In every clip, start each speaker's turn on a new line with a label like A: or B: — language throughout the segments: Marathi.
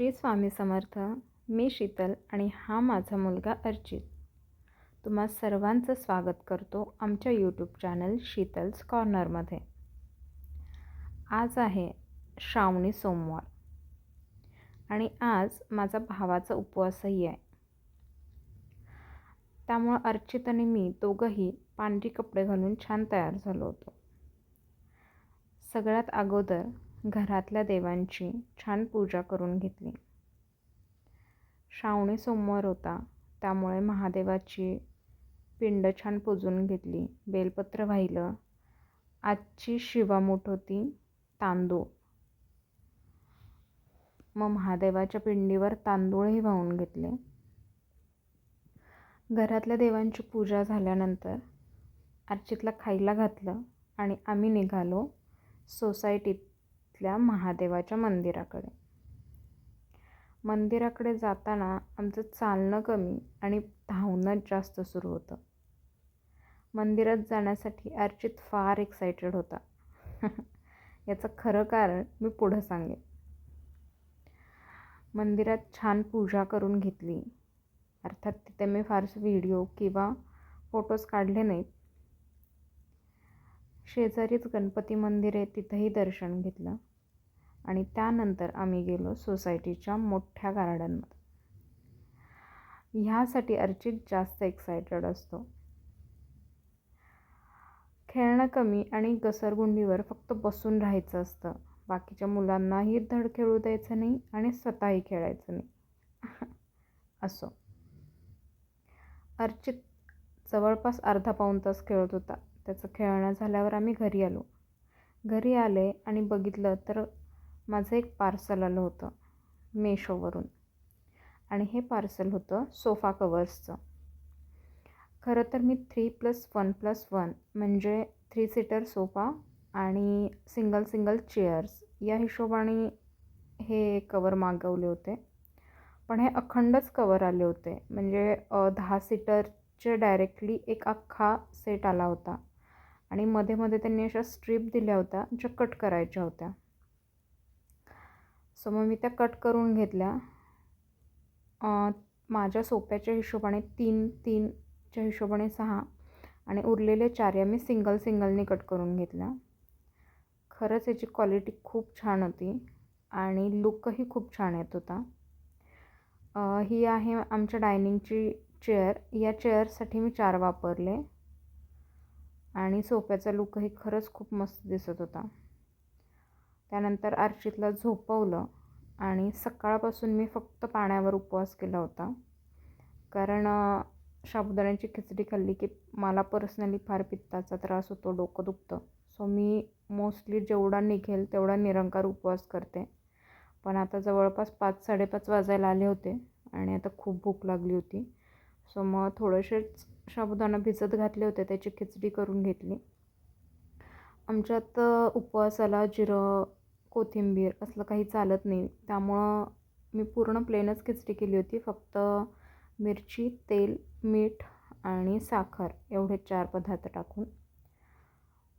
A: श्री स्वामी समर्थ मी शीतल आणि हा माझा मुलगा अर्चित तुम्हा सर्वांचं स्वागत करतो आमच्या यूट्यूब चॅनल शीतल्स कॉर्नरमध्ये आज आहे श्रावणी सोमवार आणि आज माझा भावाचा उपवासही आहे. त्यामुळं अर्चित आणि मी दोघंही पांढरी कपडे घालून छान तयार झालो होतो. सगळ्यात अगोदर घरातल्या देवांची छान पूजा करून घेतली. श्रावणी सोमवार होता त्यामुळे महादेवाची पिंड छान पुजून घेतली. बेलपत्र वाहिलं. आजची शिवामूठ होती तांदूळ. मग महादेवाच्या पिंडीवर तांदूळही वाहून घेतले. घरातल्या देवांची पूजा झाल्यानंतर अर्चितला खायला घातलं आणि आम्ही निघालो सोसायटीत. सोसायटीतल्या महादेवाच्या मंदिराकडे. मंदिराकडे जाताना आमचं चालणं कमी आणि धावणंच जास्त सुरू होतं. मंदिरात जाण्यासाठी अर्चित फार एक्सायटेड होता. याचं खरं कारण मी पुढं सांगेन. मंदिरात छान पूजा करून घेतली. अर्थात तिथे मी फारसे व्हिडिओ किंवा फोटोज काढले नाहीत. शेजारीच गणपती मंदिर आहे तिथंही दर्शन घेतलं. आणि त्यानंतर आम्ही गेलो सोसायटीच्या मोठ्या गार्डनमध्ये. ह्यासाठी अर्चित जास्त एक्सायटेड असतो. खेळणं कमी आणि घसरगुंडीवर फक्त बसून राहायचं असतं. बाकीच्या मुलांनाही धड खेळू द्यायचं नाही आणि स्वतःही खेळायचं नाही. असो. अर्चित जवळपास अर्धा पाऊण तास खेळत होता. त्याचं खेळणं झाल्यावर आम्ही घरी आलो. घरी आले आणि बघितलं तर माझं एक पार्सल आलं होतं मेशोवरून. आणि हे पार्सल होतं सोफा कवर्सचं खरं तर मी three plus one plus one म्हणजे थ्री सीटर सोफा आणि सिंगल सिंगल चेअर्स या हिशोबाने हे कवर मागवले होते. पण हे अखंडच कवर आले होते. म्हणजे दहा सीटरचे डायरेक्टली एक अख्खा सेट आला होता. आणि मध्ये मध्ये त्यांनी अशा स्ट्रीप दिल्या होत्या ज्या कट करायच्या होत्या. सो मग मी त्या कट करून घेतल्या. माझ्या सोप्याच्या हिशोबाने तीन तीनच्या हिशोबाने सहा आणि उरलेले चार या मी सिंगल सिंगलने कट करून घेतल्या. खरंच याची क्वालिटी खूप छान होती आणि लुकही खूप छान येत होता. ही आहे आमच्या डायनिंगची चेअर या चेअरसाठी मी चार वापरले आणि सोफ्याचा लुकही खरंच खूप मस्त दिसत होता. त्यानंतर अर्चितला झोपवलं आणि सकाळपासून मी फक्त पाण्यावर उपवास केला होता. कारण साबुदाण्याची खिचडी खाल्ली की मला पर्सनली फार पित्ताचा त्रास होतो डोकं दुखतं. सो मी मोस्टली जेवढा निघेल तेवढा निरंकार उपवास करते. पण आता जवळपास पाच साडेपाच वाजायला आले होते आणि आता खूप भूक लागली होती. सो मग थोडेसेच साबुदाणा भिजत घातले होते त्याची खिचडी करून घेतली. आमच्यात उपवासाला जिरं कोथिंबीर असलं काही चालत नाही. त्यामुळं मी पूर्ण प्लेनच खिचडी केली होती. फक्त मिरची तेल मीठ आणि साखर एवढे चार पदार्थ टाकून.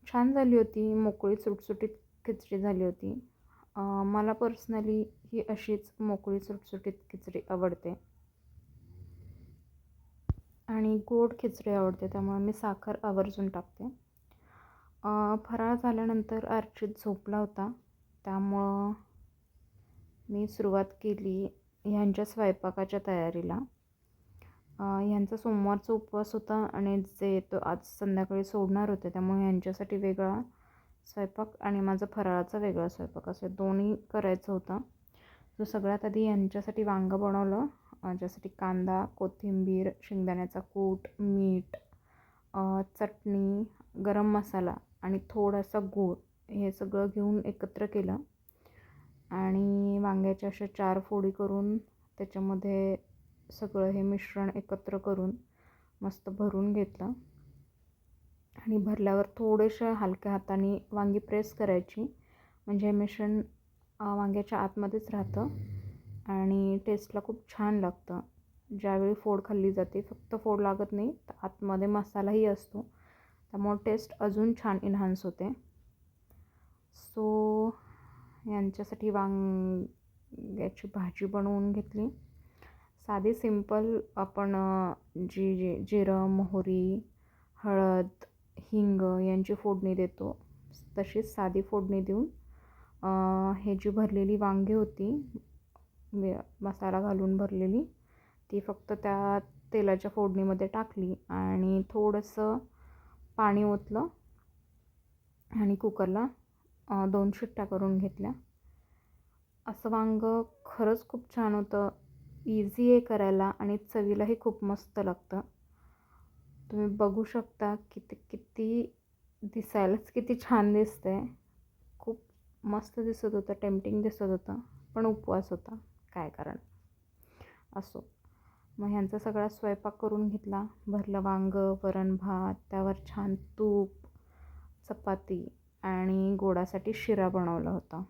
A: छान झाली होती. मोकळी सुटसुटीत खिचडी झाली होती. मला पर्सनली ही अशीच मोकळी सुटसुटीत खिचडी आवडते. आणि गोड खिचडी आवडते. त्यामुळे मी साखर आवर्जून टाकते. फराळ झाल्यानंतर अर्चित झोपला होता. त्यामुळं मी सुरुवात केली ह्यांच्या स्वयंपाकाच्या तयारीला. ह्यांचा सोमवारचा उपवास होता आणि जे तो आज संध्याकाळी सोडणार होते त्यामुळे ह्यांच्यासाठी वेगळा स्वयंपाक आणि माझा फराळाचा वेगळा स्वयंपाक असं दोन्ही करायचं होतं. जो सगळ्यात आधी यांच्यासाठी वांगं बनवलं ज्यासाठी कांदा कोथिंबीर शेंगदाण्याचा कूट मीठ चटणी गरम मसाला आणि थोडासा गूळ हे सगळं घेऊन एकत्र केलं. आणि वांग्याच्या अशा चार फोडी करून त्याच्यामध्ये सगळं हे मिश्रण एकत्र करून मस्त भरून घेतलं. आणि भरल्यावर थोडेशा हलक्या हाताने वांगी प्रेस करायची. म्हणजे हे मिश्रण वांग्याच्या आतमध्येच राहतं आणि टेस्टला खूप छान लागतं. ज्यावेळी फोड खाल्ली जाते फक्त फोड लागत नाही तर आतमध्ये मसालाही असतो. त्यामुळं टेस्ट अजून छान इन्हान्स होते. सो यांच्यासाठी वांग्याची भाजी बनवून घेतली. साधी सिंपल आपण जी जे जिरं मोहरी हळद हिंग यांची फोडणी देतो. तशीच साधी फोडणी देऊन हे जी भरलेली वांगी होती मसाला घालून भरलेली ती फक्त त्या तेलाच्या फोडणीमध्ये टाकली आणि थोडंसं पाणी ओतलं आणि कुकरला दोन शिट्ट्या करून घेतल्या. असं वांग खरंच खूप छान होतं. इझी आहे करायला आणि चवीलाही खूप मस्त लागतं. तुम्ही बघू शकता किती किती दिसायलाच किती छान दिसतंय. खूप मस्त दिसत होतं टेम्पटिंग दिसत होतं पण उपवास होता. काय कारण? असो. मग ह्यांचा सगळा स्वयंपाक करून घेतला. भरलं वांग वरण भात त्यावर छान तूप चपाती. आणि गोडासाठी शिरा बनवला होता.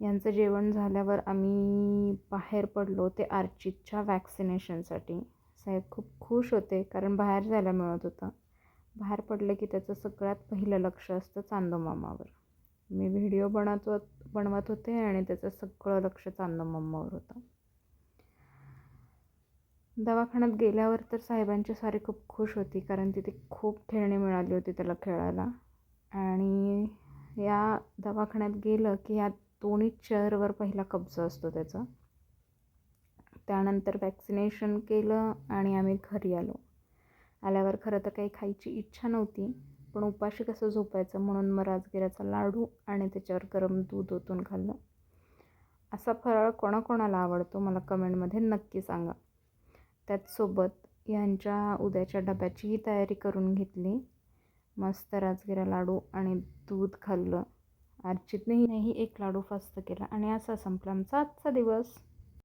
A: यांचं जेवण झाल्यावर आम्ही बाहेर पडलो ते आर्चितच्या वॅक्सिनेशनसाठी. साहेब खूप खुश होते कारण बाहेर जायला मिळत होतं. बाहेर पडलं की त्याचं सगळ्यात पहिलं लक्ष असतं चांदोमामावर. मी व्हिडिओ बनत बनवत होते आणि त्याचं सगळं लक्ष चांदोमामावर होतं. दवाखान्यात गेल्यावर तर साहेबांची सारी खूप खुश होती कारण तिथे खूप खेळणी मिळाली होती त्याला खेळायला. आणि या दवाखान्यात गेलं की या दोन्ही चेअरवर पहिला कब्जा असतो त्याचा. त्यानंतर वॅक्सिनेशन केलं आणि आम्ही घरी आलो. आल्यावर खरं तर काही खायची इच्छा नव्हती पण उपाशी कसं झोपायचं म्हणून मग राजगिराचा लाडू आणि त्याच्यावर गरम दूध ओतून खाल्लं. असा फराळ कोणाकोणाला आवडतो मला कमेंटमध्ये नक्की सांगा. त्याचसोबत ह्यांच्या उद्याच्या डब्याचीही तयारी करून घेतली. मस्त राजगिरा लाडू आणि दूध खाल्लं. अर्चितनेही एक लाडू फस्त केला आणि असा संपला आमचा आजचा दिवस.